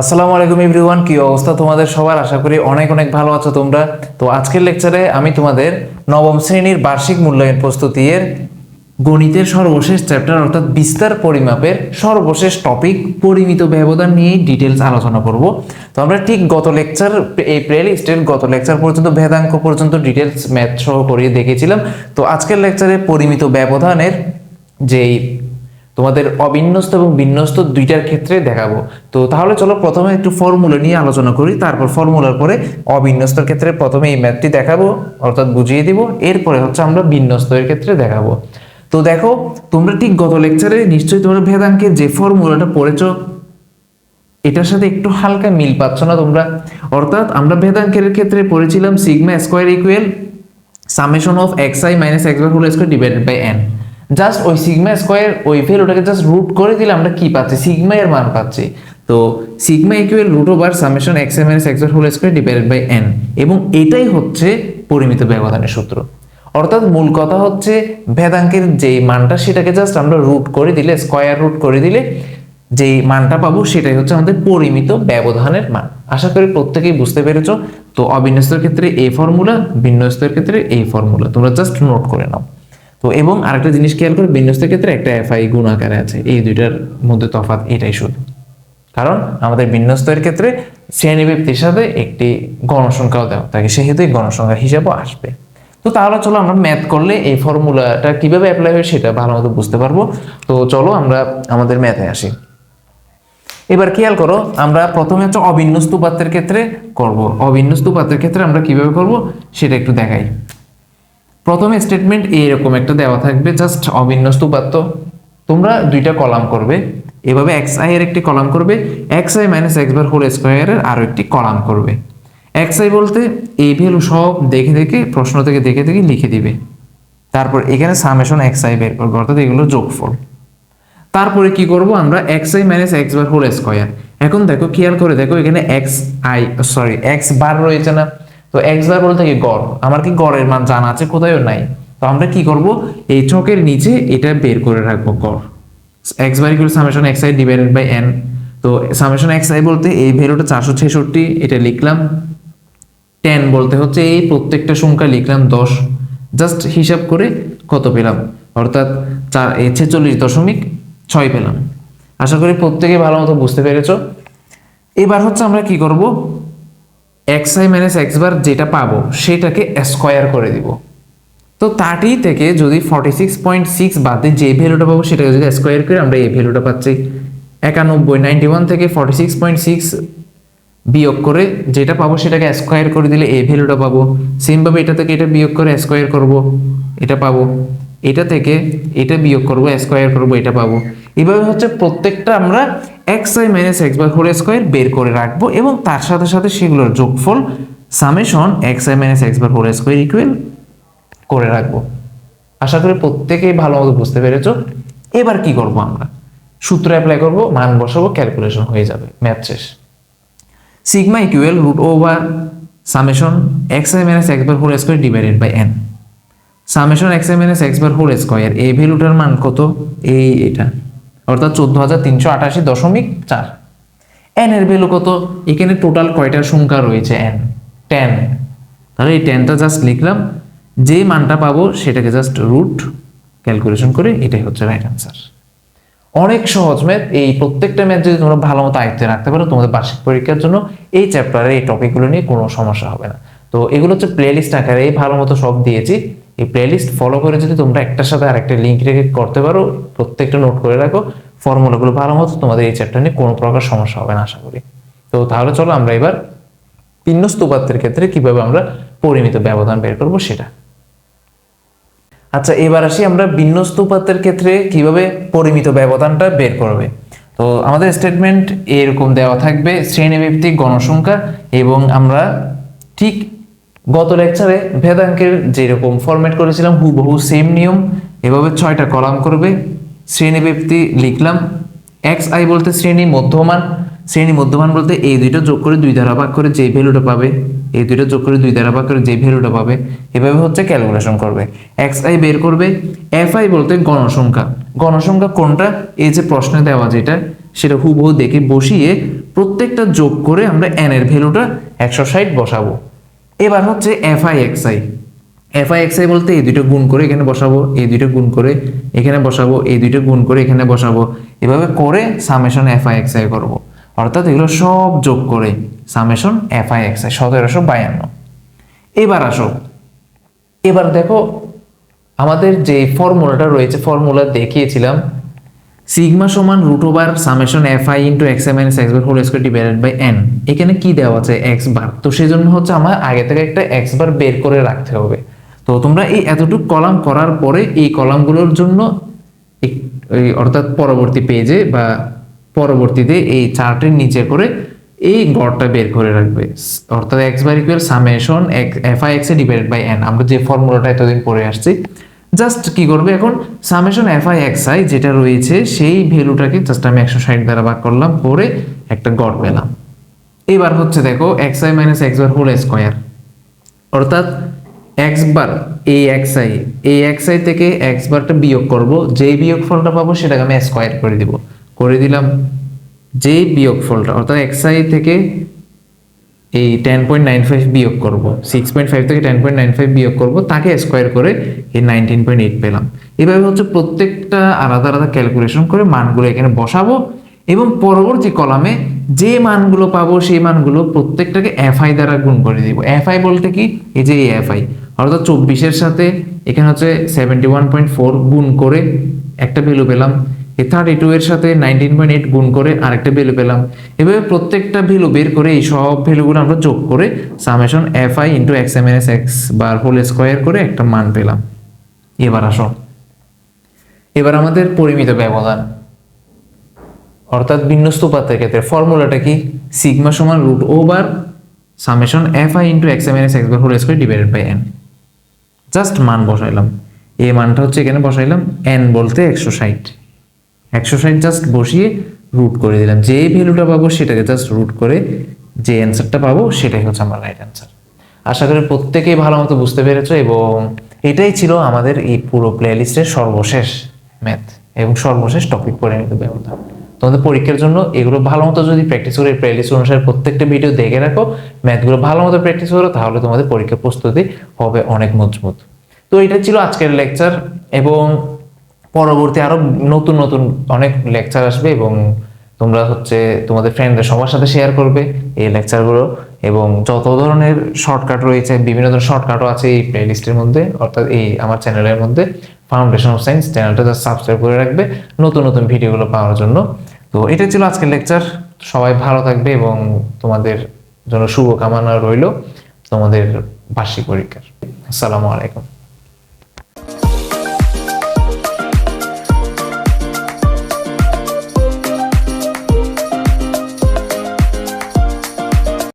আসসালামু আলাইকুম এভরিওয়ান, কি অবস্থা তোমাদের সবার? আশা করি অনেক অনেক ভালো আছো তোমরা। তো আজকের লেকচারে আমি তোমাদের নবম শ্রেণির বার্ষিক মূল্যায়ন প্রস্তুতির গণিতের সর্বশেষ চ্যাপ্টার অর্থাৎ বিস্তার পরিমাপের সর্বশেষ টপিক পরিমিত ব্যবধান নিয়ে ডিটেলস আলোচনা করব। তো আমরা ঠিক গত লেকচার এই প্লে লিস্টের গত লেকচার পর্যন্ত, ভেদাঙ্ক পর্যন্ত ডিটেলস ম্যাথ সহ করিয়ে দেখেছিলাম। তো আজকের লেকচারে পরিমিত ব্যবধানের যেই তোমাদের অবিন্যস্ত এবং বিন্যস্ত দুইটার ক্ষেত্রে দেখাবো। তো তাহলে চলো প্রথমে একটু ফর্মুলা নিয়ে আলোচনা করি, তারপর ফর্মুলার পরে অবিন্যস্তর ক্ষেত্রে প্রথমে এই ম্যাথটি দেখাবো, অর্থাৎ বুঝিয়ে দিব, এরপরে হচ্ছে আমরা বিন্যস্তের ক্ষেত্রে দেখাবো। তো দেখো, তোমরা ঠিক গত লেকচারে নিশ্চয়ই তোমরা ভেদাঙ্কের যে ফর্মুলাটা পড়েছো, এটার সাথে একটু হালকা মিল পাচ্ছ না তোমরা? অর্থাৎ আমরা ভেদাঙ্কের ক্ষেত্রে পড়েছিলাম sigma square equal summation of X I minus X bar whole square divided by N just ওই সিগমা স্কোয়ার ওই ভ্যালুটাকে জাস্ট রুট করে দিলে আমরা কি পাচ্ছি? সিগমা এর মান পাচ্ছি। তো sigma equal root over summation X minus X bar whole square divided by N এবং এটাই হচ্ছে পরিমিত ব্যবধানের সূত্র। অর্থাৎ মূল কথা হচ্ছে ভেদাঙ্কের যেই মানটা সেটাকে জাস্ট আমরা রুট করে দিলে স্কোয়ার রুট করে দিলে যেই মানটা পাবো সেটাই হচ্ছে আমাদের পরিমিত ব্যবধানের মান। আশা করি প্রত্যেকেই বুঝতে পেরেছ। তো অবিন্যস্তের ক্ষেত্রে এই ফর্মুলা বিন্যস্তের ক্ষেত্রে এই ফর্মুলা তোমরা জাস্ট নোট করে নাও। তো এবং আরেকটা জিনিস খেয়াল করে, বিন্যস্তের ক্ষেত্রে একটা এফআই গুণ আকারে আছে। এই দুইটার মধ্যে তফাৎ এটাই শুধু। কারণ আমাদের বিন্যস্তের ক্ষেত্রে শ্রেণীবৃত্তির সাথে একটি গণসংখ্যাও দেওয়া থাকে, সেহেতু এই গণসংখ্যার হিসাবও আসবে। তো তাহলে চলো আমরা ম্যাথ করলে এই ফর্মুলাটা কীভাবে অ্যাপ্লাই হয় সেটা ভালো মতো বুঝতে পারব। তো চলো আমরা আমাদের ম্যাথে আসি। এবার খেয়াল করো, আমরা প্রথমে হচ্ছে অবিন্যস্ত উপাত্তের ক্ষেত্রে করব। অবিন্যস্ত উপাত্তের ক্ষেত্রে আমরা কীভাবে করব সেটা একটু দেখাই। প্রথমে স্টেটমেন্ট এইরকম একটা দেওয়া থাকবে জাস্ট অবিন্যস্ত উপাত্ত তোমরা দুইটা কলাম করবে, এভাবে এক্স আই এর একটি কলাম করবে x i minus x bar whole স্কোয়ারের আরও একটি কলাম করবে। এক্স আই বলতে এই ভ্যালু সব দেখে দেখে, প্রশ্ন থেকে দেখে দেখে লিখে দিবে। তারপর এখানে সামেশন এক্স আই বের করবে, অর্থাৎ এগুলো যোগফল। তারপরে কি করব আমরা? X i minus x bar whole square এখন দেখো, খেয়াল করে দেখো, এখানে x i sorry x bar রয়েছে না। তো এক্স বার বলতে কি গড়। আমার কি গড়ের মান জানা আছে? কোথায়ও নাই? তো আমরা কি করব? এই চকের নিচে এটা বের করে রাখব, গড়। X bar equal summation x i divided by n তো সামেশন এক্স আই বলতে এই ভ্যালুটা চারশো ছেষট্টি, এটা লিখলাম। টেন বলতে হচ্ছে এই প্রত্যেকটা সংখ্যা লিখলাম দশ। জাস্ট হিসাব করে কত পেলাম? অর্থাৎ চার ছেচল্লিশ দশমিক ছয় পেলাম। আশা করি প্রত্যেকে ভালো মতো বুঝতে পেরেছ। এবার হচ্ছে আমরা কি করব? X i minus x bar যেটা পাবো, সেটাকে স্কোয়ার করে দিব। তো থার্টি থেকে যদি ফর্টি সিক্স পয়েন্ট সিক্স বাদে যে ভ্যালুটা পাবো, সেটাকে যদি স্কোয়ার করি আমরা এই ভ্যালুটা পাচ্ছি। একানব্বই নাইনটি ওয়ান থেকে ফর্টি সিক্স পয়েন্ট সিক্স বিয়োগ করে যেটা পাবো, সেটাকে স্কোয়ার করে দিলে এই ভ্যালুটা পাবো। সেমভাবে এটা থেকে এটা বিয়োগ করে স্কোয়ার করব, এটা পাবো। এটা থেকে এটা বিয়োগ করব স্কোয়ার করব, এটা পাবো। এভাবে হচ্ছে প্রত্যেকটা আমরা x i minus x by whole square বের করে রাখব এবং তার সাথে সাথে সেগুলোর যোগফল summation x i minus x by whole square equal করে রাখব। আশা করি প্রত্যেকেই ভালো মতো বুঝতে পেরেছ। এবার কি করব আমরা? সূত্র অ্যাপ্লাই করব, মান বসাবো ক্যালকুলেশন হয়ে যাবে। ম্যাথ শেষ। Sigma equal root over summation x i minus x bar whole square divided by n summation x i minus x bar whole square এই ভ্যালুটার মান কত? এই এটা। অর্থাৎ চোদ্দ হাজার তিনশো আটাশি দশমিক চার। এন এর ভ্যালু কত? এখানে টোটাল কয়টার সংখ্যা রয়েছে? এন টেন তাহলে এই টেনটা জাস্ট লিখলাম। যে মানটা পাবো সেটাকে জাস্ট রুট ক্যালকুলেশন করে এটাই হচ্ছে রাইট অ্যান্সার অনেক সহজ ম্যাথ এই প্রত্যেকটা ম্যাথ যদি তোমরা ভালো মতো আয়ত্তে রাখতে পারো, তোমাদের বার্ষিক পরীক্ষার জন্য এই চ্যাপ্টারে এই টপিকগুলো নিয়ে কোনো সমস্যা হবে না। তো এগুলো হচ্ছে প্লেলিস্ট আকারে ভালো মতো সব দিয়েছি। এই প্লেলিস্ট ফলো করে যদি তোমরা একটার সাথে আরেকটা লিঙ্ক রেখে করতে পারো, প্রত্যেকটা নোট করে রাখো। ফর্মুলাগুলো ভালো মতো তোমাদের এই চ্যাপ্টার নিয়ে কোনো প্রকার সমস্যা হবে না, আশা করি। তো তাহলে চলো আমরা এবার পিন্নস্ত উপাত্তের ক্ষেত্রে কীভাবে আমরা পরিমিত ব্যবধান বের করব সেটা। আচ্ছা এবার আসি আমরা বিন্যস্ত উপাত্তের ক্ষেত্রে কীভাবে পরিমিত ব্যবধানটা বের করবে। তো আমাদের স্টেটমেন্ট এরকম দেওয়া থাকবে, শ্রেণীভিত্তিক গণসংখ্যা এবং আমরা ঠিক গত লেকচারে ভেদাঙ্কের যেরকম ফরম্যাট করেছিলাম, হুবহু সেম নিয়ম। এভাবে ছয়টা কলাম করবে। শ্রেণীব্যক্তি লিখলাম। এক্স আই বলতে শ্রেণি, মধ্যমান। শ্রেণি, মধ্যমান বলতে এই দুইটা যোগ করে দুই দ্বারা ভাগ করে যে ভ্যালুটা পাবে, এই দুইটা যোগ করে দুই দ্বারা ভাগ করে যে ভ্যালুটা পাবে, এভাবে হচ্ছে ক্যালকুলেশন করবে। এক্স আই বের করবে। এফ আই বলতে গণসংখ্যা। গণসংখ্যা কোনটা? এই যে প্রশ্নে দেওয়া যেটা, সেটা হুবহু দেখে বসিয়ে প্রত্যেকটা যোগ করে আমরা এন এর ভ্যালুটা একশো ষাট বসাবো। এবার হচ্ছে f i x i f i x i বলতে এই দুইটা গুণ করে এখানে বসাবো, এই দুইটা গুণ করে এখানে বসাবো, এই দুইটা গুণ করে এখানে বসাবো। এভাবে করে summation f i x i করব। অর্থাৎ এগুলো সব যোগ করে summation f i x i সতেরোশো বায়ান্ন। এবার আসো। এবার দেখো, আমাদের যে ফর্মুলাটা রয়েছে ফর্মুলা দেখিয়েছিলাম সিগমা সমান root over summation f i into x m x bar whole square divided by n. এখানে কি দেওয়া আছে? X bar. তো সেই জন্য হচ্ছে আমার আগে থেকে একটা এক্স বার বের করে রাখতে হবে। তো তোমরা এই এতটুকু কলাম করার পরে এই কলামগুলোর জন্য অর্থাৎ পরবর্তী পেজে বা পরবর্তীতে এই চার্টের নিচে করে এই গড়টা বের করে রাখবে। অর্থাৎ x bar equal summation f i x a divided by n আমরা যে ফর্মুলাটা এতদিন পড়ে আসছি জাস্ট কি করবে এখন? Summation f i x i যেটা রয়েছে, সেই ভ্যালুটাকে জাস্ট আমি একশো ষাট দ্বারা ভাগ করলাম, করে একটা গড় পেলাম। এবার হচ্ছে দেখো x i minus x bar whole square অর্থাৎ এক্স বার এই এক্স আই এই এক্স আই থেকে এক্স বারটা বিয়োগ করব, যেই বিয়োগ ফলটা পাবো সেটাকে আমি স্কোয়ার করে দিব। করে দিলাম, যেই বিয়োগ ফলটা, অর্থাৎ এক্স আই থেকে এই টেন পয়েন্ট নাইন ফাইভ বিয়োগ করব সিক্স পয়েন্ট ফাইভ থেকে টেন পয়েন্ট নাইন ফাইভ বিয়োগ করব, তাকে স্কোয়ার করে এই নাইনটিন পয়েন্ট এইট পেলাম। এভাবে হচ্ছে প্রত্যেকটা আলাদা আলাদা ক্যালকুলেশন করে মানগুলো এখানে বসাবো এবং পরবর্তী কলামে যে মানগুলো পাবো সেই মানগুলো প্রত্যেকটাকে এফআই দ্বারা গুণ করে দিব। এফআই বলতে কি? এই যে এই এফআই অর্থাৎ চব্বিশের সাথে এখানে হচ্ছে সেভেন্টি ওয়ান পয়েন্ট ফোর গুণ করে একটা ভ্যালু পেলাম। এই থার্টি টু এর সাথে নাইনটিন পয়েন্ট এইট গুণ করে আরেকটা ভ্যালু পেলাম। এভাবে প্রত্যেকটা ভ্যালু বের করে এই সব ভ্যালুগুলো আমরা যোগ করে summation f i into x m s x bar whole square করে একটা মান পেলাম। এবার আসো। এবার আমাদের পরিমিত ব্যবধান। অর্থাৎ বিন্যস্ত উপাত্তের ক্ষেত্রে ফর্মুলাটা কি? সিগমা সমান root over summation f i into x m s x bar whole square divided by n just মান বসাইলাম। এ মানটা হচ্ছে এখানে বসাইলাম এন বলতে একশো ষাট। একশো ষাট জাস্ট বসিয়ে রুট করে দিলাম। যে ভ্যালুটা পাবো সেটাকে জাস্ট রুট করে যে অ্যান্সারটা পাবো সেটাই হচ্ছে আমার রাইট অ্যান্সার আশা করি প্রত্যেকেই ভালো মতো বুঝতে পেরেছ এবং এটাই ছিল আমাদের এই পুরো প্লেলিস্টের সর্বশেষ ম্যাথ এবং সর্বশেষ টপিক পরিণত ব্যবধান। তোমাদের পরীক্ষার জন্য এগুলো ভালো মতো যদি প্র্যাকটিস করে প্লেলিস্ট অনুসারে প্রত্যেকটা ভিডিও দেখে রাখো ম্যাথগুলো ভালো মতো প্র্যাকটিস করো, তাহলে তোমাদের পরীক্ষা প্রস্তুতি হবে অনেক মজবুত। তো এটা ছিল আজকের লেকচার এবং পরবর্তী আরও নতুন নতুন অনেক লেকচার আসবে এবং তোমরা হচ্ছে তোমাদের ফ্রেন্ডদের সবার সাথে শেয়ার করবে এই লেকচারগুলো এবং যত ধরনের শর্টকাট রয়েছে, বিভিন্ন ধরনের শর্টকাটও আছে এই প্লেলিস্টের মধ্যে, অর্থাৎ এই আমার চ্যানেলের মধ্যে ফাউন্ডেশন অফ সায়েন্স চ্যানেলটা জাস্ট সাবস্ক্রাইব করে রাখবে নতুন নতুন ভিডিওগুলো পাওয়ার জন্য। তো এটা ছিল আজকের লেকচার সবাই ভালো থাকবে এবং তোমাদের জন্য শুভকামনা রইল তোমাদের বার্ষিক পরীক্ষার। আসসালামু আলাইকুম।